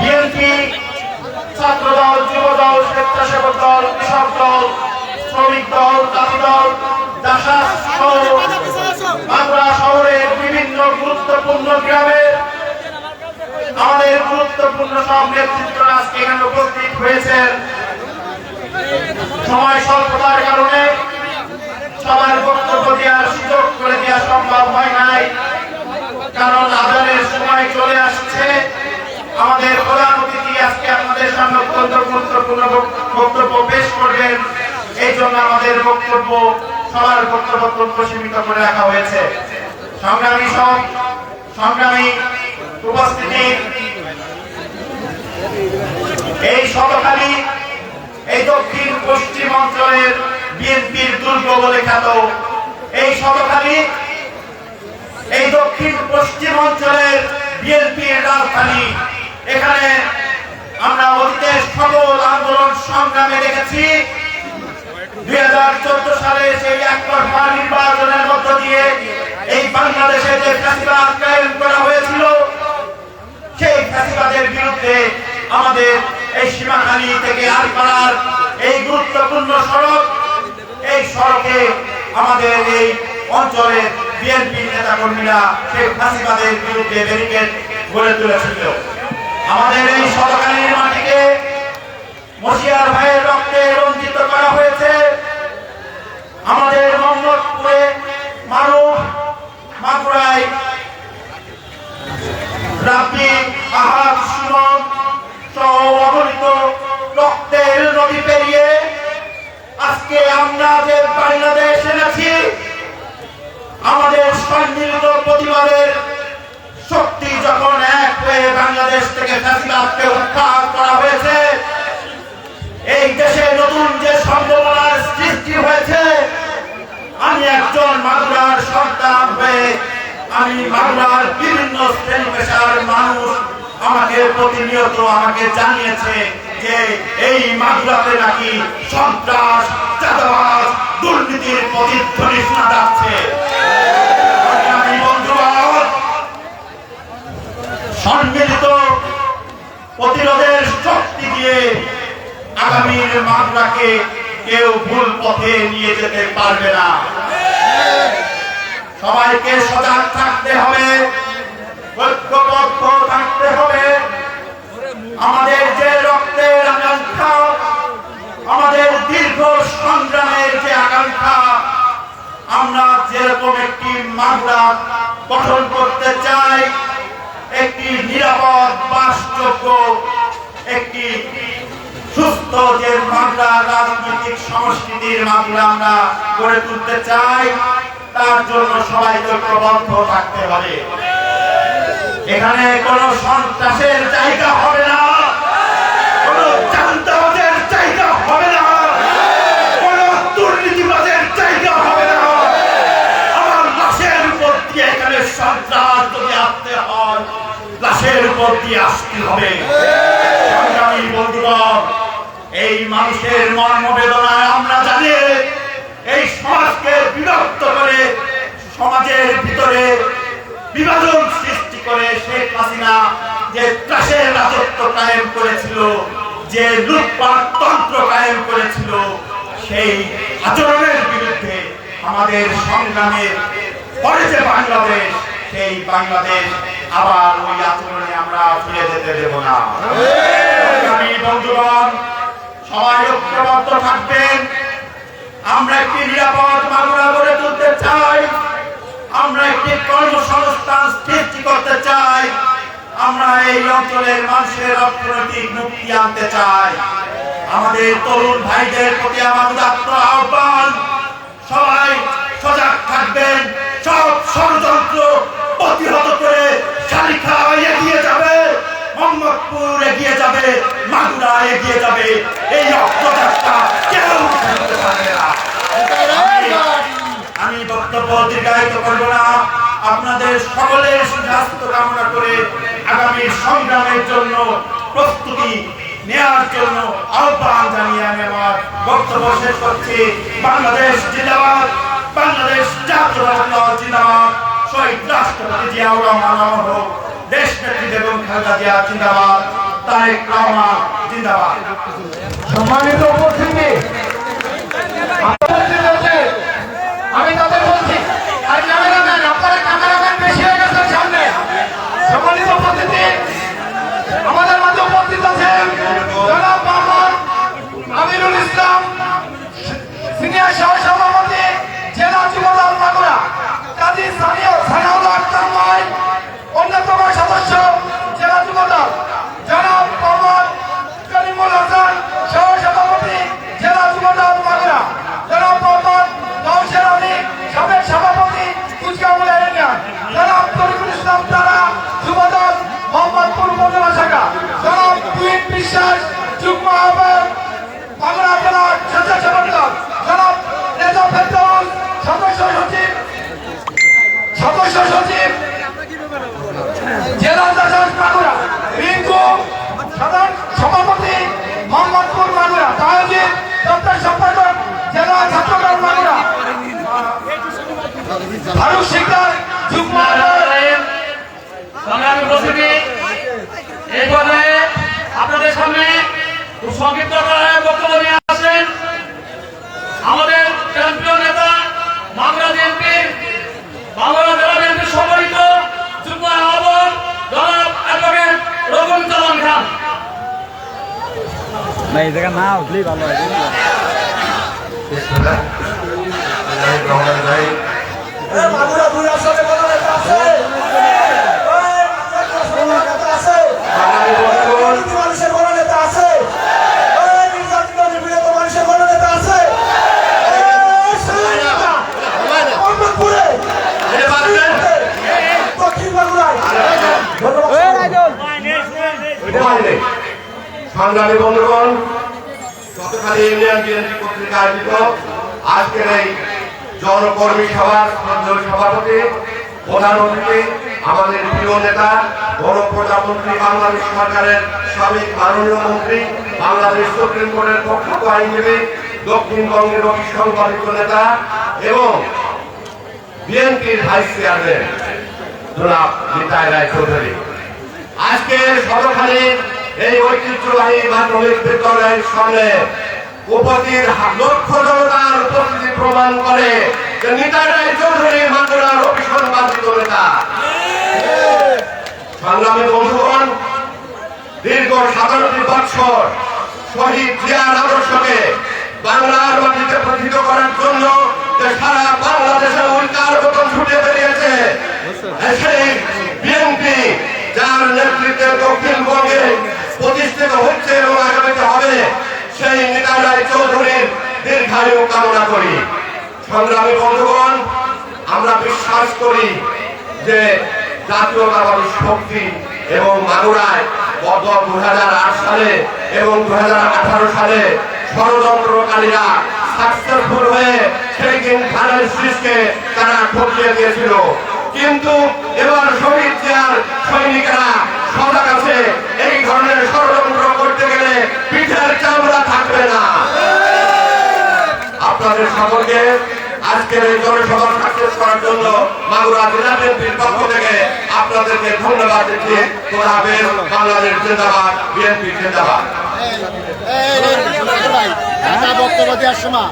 BNP ছাত্র দল যুব দল স্বেচ্ছাসেবক দল কৃষক দল, শ্রমিক দল, জাতি দল জাসাস বাংলা শহরের বিভিন্ন গুরুত্বপূর্ণ গ্রামে আমাদের গুরুত্বপূর্ণ সব নেতৃত্বরা আজকে এখানে উপস্থিত হয়েছেন। সময় স্বল্পতার কারণে সবার বক্তব্য দেওয়ার সুযোগ করে দেওয়া সম্ভব হয় নাই। কারণ আদানের সময় চলে আসছে আমাদের প্রধান অতিথি আজকে আপনাদের সামনে অত্যন্ত গুরুত্বপূর্ণ বক্তব্য পেশ করবেন। এই জন্য আমাদের বক্তব্য, সবার বক্তব্য অত্যন্ত সীমিত করে রাখা হয়েছে। সংগ্রামী সব, সংগ্রামী উপস্থিতি, এই শতকালী এই দক্ষিণ পশ্চিম অঞ্চলের বিএনপির দুর্গ বলে খ্যাত এই শতকালী এই দক্ষিণ পশ্চিম অঞ্চলের বিএনপির রাজধানী এখানে আমরা অতীতের সকল আন্দোলন সংগ্রামে দেখেছি দুই হাজার চোদ্দ সালে সেই নির্বাচনের মধ্য দিয়ে এই বাংলাদেশে যে ফ্যাসিবাদ কায়েম করা হয়েছিল, সেই ফ্যাসিবাদের বিরুদ্ধে আমাদের এই থেকে এই গুরুত্বপূর্ণ সড়ক, এই সড়কে আমাদের এই অঞ্চলের বিএনপি সেই ফ্যাসিবাদের বিরুদ্ধে ব্যারিকেড গড়ে তুলেছিল। আমাদের এই সরকারের মাটিকে মশিয়ার ভাইয়ের রক্তে রঞ্জিত করা হয়েছে। আমাদের মোহাম্মদপুরে রক্তের নদী পেরিয়ে আজকে আমরা পরিবারের শক্তি যখন এক হয়ে বাংলাদেশ থেকে ফ্যাসিবাদকে উদ্ধার করা হয়েছে নতুন যে সম্ভাবনার সৃষ্টি হয়েছে, আমি একজন মাগুরার সন্তান হয়ে আমি মাগুরার বিভিন্ন শ্রেণি পেশার মানুষ আমাকে প্রতিনিয়ত আমাকে জানিয়েছে যে এই মাগুরাতে নাকি সন্ত্রাস, চাঁদাবাজ, দুর্নীতির প্রতিধ্বনি শোনা যাচ্ছে। সম্মিলিত প্রতিরোধের শক্তি দিয়ে আগামীর মামলাকে কেউ ভুল পথে নিয়ে যেতে পারবে না। সবাইকে সজাগ থাকতে হবে, ঐক্যবদ্ধ থাকতে হবে। আমাদের যে রক্তের আকাঙ্ক্ষা, আমাদের দীর্ঘ সংগ্রামের যে আকাঙ্ক্ষা, আমরা যেরকম একটি মামলা গঠন করতে চাই যে মামলা রাজনৈতিক সংস্কৃতির মামলা আমরা গড়ে তুলতে চাই, তার জন্য সবাই ঐক্যবদ্ধ থাকতে হবে। এখানে কোন সন্ত্রাসের জায়গা হবে না। মানুষের মর্মবেদনায় আমরা জানি এই সমাজকে বিরক্ত করে সমাজের ভিতরে বিভাজন সৃষ্টি করে শেখ হাসিনা যে ত্রাসের রাজত্ব কায়েম করেছিল, যে লুটপাট তন্ত্র কায়েম করেছিল, সেই আচরণের বিরুদ্ধে আমাদের সংগ্রামের পরে যে বাংলাদেশ, সেই বাংলাদেশ আবার ওই আচরণে আমরা ফিরে যেতে দেব না। আমি বন্ধুগণ সবাই ঐক্যবদ্ধ থাকবেন। আমরা একটি নিরাপদ বাংলা গড়ে তুলতে চাই। আমরা একটি কর্মসংস্থান সৃষ্টি করতে চাই। আমরা এই অঞ্চলের মানুষের অর্থনৈতিক মুক্তি আনতে চাই। আমাদের তরুণ ভাইদের প্রতি উদাত্ত আহ্বান। সবাই সজাগ থাকবেন। সব ষড়যন্ত্র প্রতিহত করে শালিখা এগিয়ে যাবে। মোহাম্মদপুর এগিয়ে যাবে, মাগুরা এগিয়ে যাবে। এই অগ্রযাত্রা কেউ আমি বক্তব্য দীর্ঘায়িত করব না। আপনাদের সকলের সুস্বাস্থ্য কামনা করে আগামী সংগ্রামের জন্য প্রস্তুতি নেওয়ার জন্য আহ্বান জানিয়ে আমি আমার বক্তব্য শেষ করছি। বাংলাদেশ জিন্দাবাদ, বাংলাদেশ জাতীয় জিন্দাবাদ। শহীদ রাষ্ট্রপতি জিয়াউর রহমান হোক। দেশ নেত্রী বেগম খালেদা জিয়া জিন্দাবাদ তারেক রহমান জিন্দাবাদ সম্মানিত উপস্থিতি। আমি জেলা শাসক মাগুরা রিঙ্কু সাধারণ সভাপতি মোহাম্মদপুর মাগুরা তাহজিদ দপ্তর সম্পাদক জেলা ছাত্রদল মাগুরা। ফারুক শিকদার যুগ্ম সংগ্রামী উপস্থিতি, এই পর্যায়ে আপনাদের সামনে সংক্ষিপ্ত বক্তব্য নিয়ে আসেন আমাদের চ্যাম্পিয়ন নেতা বিএনপির বাংলা জেলা রবুল কালাম খান। ভাই এই জায়গা না উঠলেই ভালো হয় সংগ্রামী বন্ধুগণ গতকাল ইউনিয়ন বিএনপি কর্তৃক আয়োজিত আজকের এই জনকর্মী সভার সভাপতি, প্রধান অতিথি, আমাদের প্রিয় নেতা, গণপ্রজাতন্ত্রী বাংলাদেশ সরকারের সাবেক মাননীয় মন্ত্রী, বাংলাদেশ সুপ্রিম কোর্টের প্রখ্যাত আইনজীবী দক্ষিণবঙ্গের সংগঠিত নেতা এবং বিএনপির ভাইস চেয়ারম্যান, জনাব নিতাই রায় চৌধুরী। আজকে সদরখালীর এই ঐতিহ্যবাহী মাধ্যমিক বিদ্যালয়ের সামনে উপস্থিত লক্ষ জনতার উপস্থিতি প্রমাণ করে যে রায় চৌধুরী মাগুরার অভিসংবাদিত নেতা। সংগ্রামী বন্ধুগণ, দীর্ঘ সাতান্নটি বৎসর শহীদ জিয়ার আদর্শকে বাংলার মাটিতে প্রতিষ্ঠিত করার জন্য যে সারা বাংলাদেশে উল্কার মতন ছুটে বেরিয়েছে, সেই বিএনপি, যার নেতৃত্বে দক্ষিণবঙ্গে প্রতিষ্ঠিত হচ্ছে এবং আগামীতে হবে সেই নিতাই রায় চৌধুরীর দীর্ঘায়ু কামনা করি। সংগ্রামী বন্ধুগণ, আমরা বিশ্বাস করি যে জাতীয়তাবাদী শক্তি এবং মাগুরায় গত দু সালে এবং দু হাজার আঠারো সালে ষড়যন্ত্রকারীরা সাকসেসফুল হয়ে সেই দিন খানের শীষকে তারা ঠকিয়ে দিয়েছিল। কিন্তু এবার শহীদ জিয়ার সৈনিকেরা সজাগ আছে সকলকে আজকের এই জনসভা সাকসেস করার জন্য মাগুরা জেলা বিএনপির পক্ষ থেকে আপনাদেরকে ধন্যবাদ দিচ্ছি তোরা বাংলাদেশ জিন্দাবাদ বিএনপি জিন্দাবাদ। বক্তব্য দেওয়ার সময়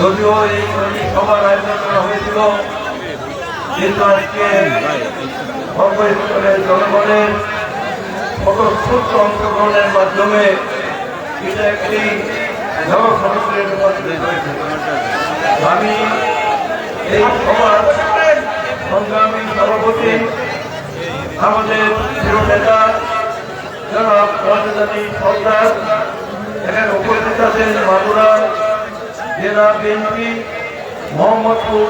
যদিও এই সৈনিক সভার আয়োজন করা হয়েছিল, কিন্তু আজকে সর্বস্তরের জনগণের স্বতঃস্ফূর্ত অংশগ্রহণের মাধ্যমে এটা একটি রূপান্তরিত আমি এই সভার সংগ্রামী সভাপতি, আমাদের প্রিয় নেতা সর্দার এখানে উপস্থিত আছেন মাগুরা জেলা বিএনপি মোহাম্মদপুর